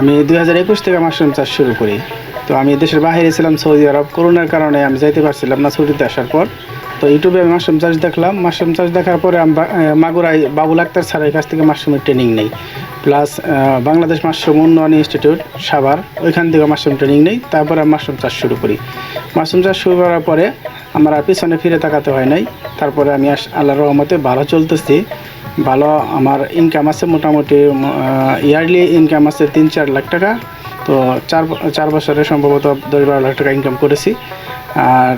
আমি দুই হাজার একুশ থেকে মাশরুম চাষ শুরু করি। তো আমি দেশের বাইরে ছিলাম সৌদি আরব। করোনার কারণে আমি যাইতে পারছিলাম না ছুটিতে আসার পর। তো ইউটিউবে আমি মাশরুম চাষ দেখলাম। মাশরুম চাষ দেখার পরে আমি মাগুরায় বাবুল আক্তার স্যারের কাছ থেকে মাশরুমের ট্রেনিং নেই। প্লাস বাংলাদেশ মাশরুম উন্নয়ন ইনস্টিটিউট, সাভার, ওইখান থেকে মাশরুম ট্রেনিং নেই। তারপরে আমি মাশরুম চাষ শুরু করি। মাশরুম চাষ শুরু করার পরে আমার আর পিছনে ফিরে তাকাতে হয় নাই। তারপরে আমি আল্লাহর রহমতে ভালো চলতেছি। ভালো আমার ইনকাম আছে মোটামুটি ইয়ারলি ইনকাম আছে তিন চার লাখ টাকা। তো চার চার বছরে সম্ভবত দশ বারো লাখ টাকা ইনকাম করেছি। আর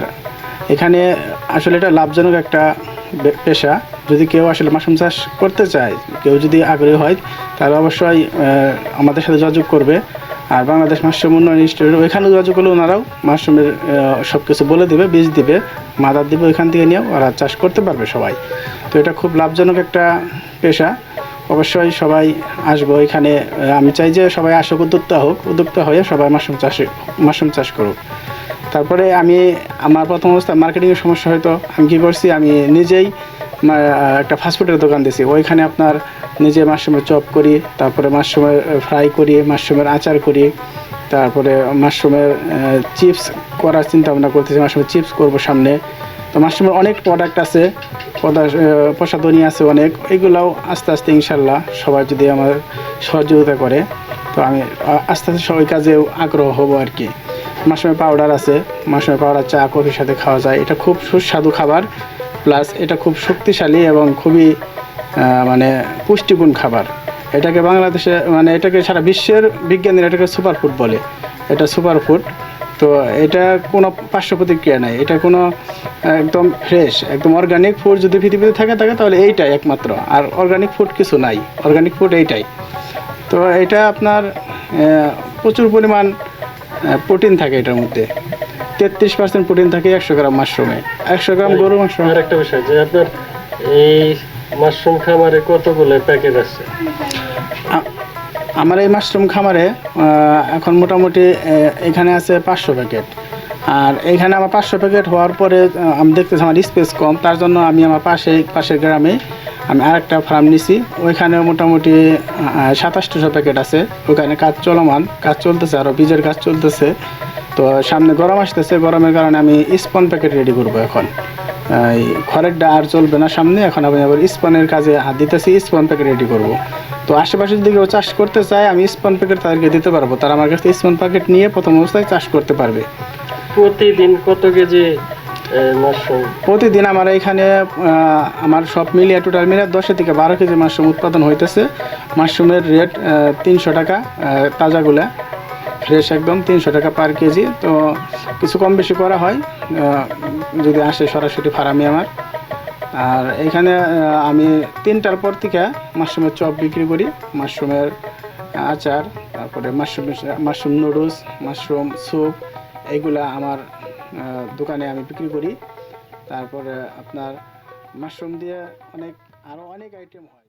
এখানে আসলে এটা লাভজনক একটা পেশা। যদি কেউ আসলে মাশরুম চাষ করতে চায়, কেউ যদি আগ্রহী হয়, তাহলে অবশ্যই আমাদের সাথে যোগাযোগ করবে। আর বাংলাদেশ মাশরুম উন্নয়ন ইনস্টিটিউট, ওইখানে যোগাযোগ করলে ওনারাও মাশরুমের সব কিছু বলে দিবে, বীজ দিবে, মাদার দিবে ওইখান থেকে নিয়েও ওরা চাষ করতে পারবে সবাই। তো এটা খুব লাভজনক একটা পেশা। অবশ্যই সবাই আসব এখানে আমি চাই যে সবাই আসুক, উদ্যোক্তা হোক, উদ্যোক্তা হয়ে সবাই মাশরুম চাষে, মাশরুম চাষ করুক। তারপরে আমি, আমার প্রথম অবস্থায় মার্কেটিংয়ের সমস্যা হয়তো আমি কী করছি, আমি নিজেই একটা ফাস্টফুডের দোকান দিয়েছি। ওইখানে আপনার নিজে মাশরুমের চপ করি, তারপরে মাশরুমের ফ্রাই করি, মাশরুমের আচার করি, তারপরে মাশরুমের চিপস করার চিন্তা ভাবনা করতেছি, মাশরুমের চিপস করব সামনে। তো মাশরুমের অনেক প্রোডাক্ট আছে প্রসাধনী আছে অনেক, এগুলাও আস্তে আস্তে ইনশাল্লাহ সবাই যদি আমার সহযোগিতা করে, তো আমি আস্তে আস্তে সবাই কাজেও আগ্রহ হব আর কি। মাশরুমের পাউডার আছে, মাশরুমের পাউডার চা, কফির সাথে খাওয়া যায়, এটা খুব সুস্বাদু খাবার। প্লাস এটা খুব শক্তিশালী এবং খুবই মানে পুষ্টিগুণ খাবার। এটাকে বাংলাদেশে মানে এটাকে সারা বিশ্বের বিজ্ঞানীরা এটাকে সুপার ফুড বলে। এটা সুপার ফুড তো এটা কোনো পার্শ্ব প্রতিক্রিয়া নাই। এটা কোনো, একদম ফ্রেশ একদম অর্গানিক ফুড যদি পৃথিবীতে থাকে থাকে, তাহলে এইটাই একমাত্র। আর অর্গানিক ফুড কিছু নাই। অর্গানিক ফুড এইটাই। তো এটা আপনার প্রচুর পরিমাণ প্রোটিন থাকে এটার মধ্যে। তেত্রিশ পার্সেন্ট প্রোটিন থাকে একশো গ্রাম মাশরুমে একশো গ্রাম গরু মাংস। আর একটা বিষয় যে আপনার এই মাশরুম খামারে কতগুলো প্যাকেট আছে? আমার এই মাশরুম খামারে এখন মোটামুটি এখানে আছে পাঁচশো প্যাকেট আর এখানে আমার পাঁচশো প্যাকেট হওয়ার পরে আমি দেখতেছি আমার স্পেস কম তার জন্য আমি আমার পাশে পাশের গ্রামে আমি আরেকটা ফার্ম নিছি। ওইখানে মোটামুটি সাতাশশো প্যাকেট আছে। ওখানে কাজ চলমান কাজ চলতেছে আরও বীজের কাজ চলতেছে। তো সামনে গরম আসতেছে গরমের কারণে আমি স্পন প্যাকেট রেডি করব এখন। এই খড়ের ডা আর চলবে না সামনে এখন আমি আবার স্পনের কাজে হাত দিতেছি স্পন প্যাকেট রেডি করব। তো আশেপাশে যদি কেউ চাষ করতে চায় আমি স্পন প্যাকেট তাদেরকে দিতে পারব। তারা আমার কাছে স্পন প্যাকেট নিয়ে প্রথম অবস্থায় চাষ করতে পারবে। প্রতিদিন কত কেজি প্রতিদিন আমার এখানে আমার সব মিলিয়ে টোটাল মিলিয়ে দশ থেকে বারো কেজি মাশরুম উৎপাদন হইতেছে। মাশরুমের রেট তিনশো টাকা তাজাগুলা ফ্রেশ একদম, তিনশো টাকা পার কেজি। তো কিছু কম বেশি করা হয় যদি আসে সরাসরি ফার্মে আমার। আর এখানে আমি তিনটার পর থেকে মাশরুমের চপ বিক্রি করি। মাশরুমের আচার, তারপরে mushroom mushroom noodles, mushroom soup এইগুলা আমার দোকানে আমি বিক্রি করি। তারপরে আপনার মাশরুম দিয়ে অনেক আরও অনেক আইটেম হয়।